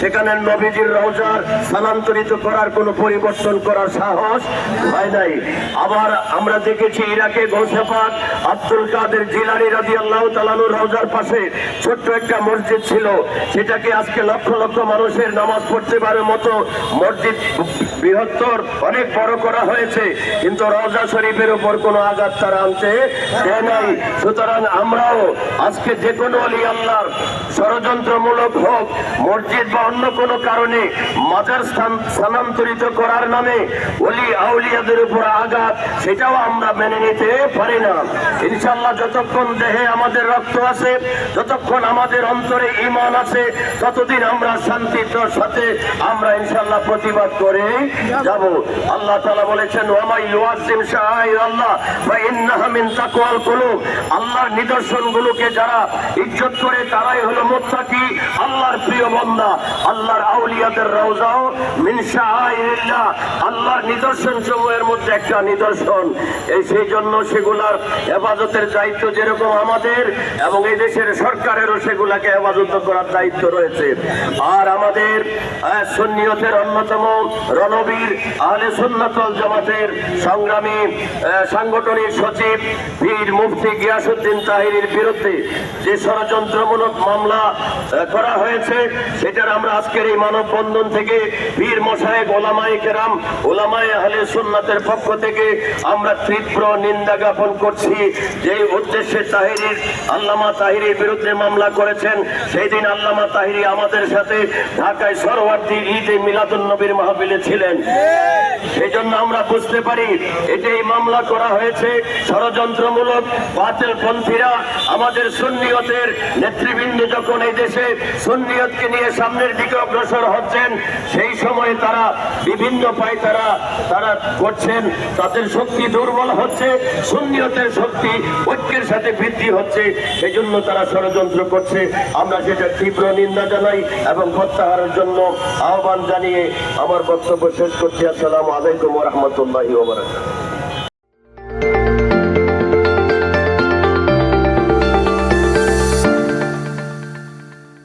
সেখানে নবীজির রওজার স্থানান্তরিত করার কোনো পরিবর্তন করার সাহস হয় নাই। আবার আমরা দেখেছি ইরাকে গোসেফাক আব্দুল কাদের জিলানি রাজি আল্লাহ তালানুর রওজার পাশে ছোট্ট একটা মসজিদ ছিল। সেটাকে আজকে লক্ষ লক্ষ মানুষের নামাজ পড়তে পারে মতো মসজিদ বৃহত্তর, অনেক বড় করা হয়েছে। কিন্তু রওজা শরীফের উপর কোনো আঘাত তারা আনতে দেয় নাই। সুতরাং আমরাও আজকে যে কোনো আল্লাহর ষড়যন্ত্রমূলক হোক, মসজিদ বা অন্য কোনো কারণে মাজার স্থান স্থানান্তরিত করার নামে অলি আউলিয়াদের উপর আঘাত, সেটাও আমরা মেনে নিতে পারি না। ইনশাল্লাহ যতক্ষণ দেহে আমাদের রক্ত আছে, যতক্ষণ আমাদের অন্তরে ইমান আছে, ততদিন আমরা শান্তির সাথে আমরা ইনশাল্লাহ প্রতিবাদ করে যাব। আল্লাহ তাআলা বলেছেন, ওয়ামাই ইউআযিম শাআইর আল্লাহ ফা ইন্নাহা মিন তাকওয়াল কুলুব। আল্লাহর নিদর্শনগুলোকে যারা ইজ্জত করে, তারাই হলো মুত্তাকি আল্লাহর প্রিয় বান্দা, আল্লাহর আউলিয়াদের রওজাও মিন শাআইরিল্লাহ আল্লাহর নিদর্শন সমূহের মধ্যে একটা নিদর্শন। এই সেই জন্য সেগুলার হেফাজতের দায়িত্ব যেরকম আমাদের এবং এই দেশের সরকারেরও সেগুলাকে হেফাজত করার দায়িত্ব রয়েছে। আর আমাদের সুন্নিয়তের অন্যতম রণবীর আহলে সুন্নাতল জামাতের সংগ্রামী সাংগঠনিক সচিব বীর মুফতি গিয়াসুদ্দিন তাহিরের বিরুদ্ধে যে ষড়যন্ত্রমূলক মামলা আহ, করা হয়েছে। সেটার আমরা আজকের এই মানববন্ধন থেকে বীর মশায়েক ওলামায়ে কেরাম ওলামায়ে আহলে সুন্নাতের পক্ষ থেকে আমরা তীব্র নিন্দা জ্ঞাপন করছি। যে উদ্দেশ্যে তাহিরির আল্লামা তাহিরির বিরুদ্ধে মামলা করেছেন সেই দিন আল্লামা তাহিরি আমাদের সাথে ঢাকায় সরওয়ার্দী ঈদে মিলাদুল নবীর মাহফিলে ছিলেন। সেই জন্য আমরা বুঝতে পারি এটা এই মামলা করা হয়েছে। ষড়যন্ত্রমূলক বাতিল পন্থীরা আমাদের সুন্নিয়তের নেতৃবৃন্দ যখন এই দেশে সুন্নিয়তকে নিয়ে সামনের দিকে অগ্রসর হচ্ছেন, সেই সময় তারা বিভিন্ন পায় তারা তারা করছেন। তাদের শক্তি দুর্বল হচ্ছে, সুন্নিয়তের শক্তি ঐক্যের সাথে বৃদ্ধি হচ্ছে সেই জন্য তারা ষড়যন্ত্র করছে। আমরা সেটা তীব্র নিন্দা জানাই এবং প্রত্যাহারের জন্য আহ্বান জানিয়ে আমার বক্তব্য শেষ করছি। আসসালামু আলাইকুম রহমতুল্লাহি ওবরাকাতুহু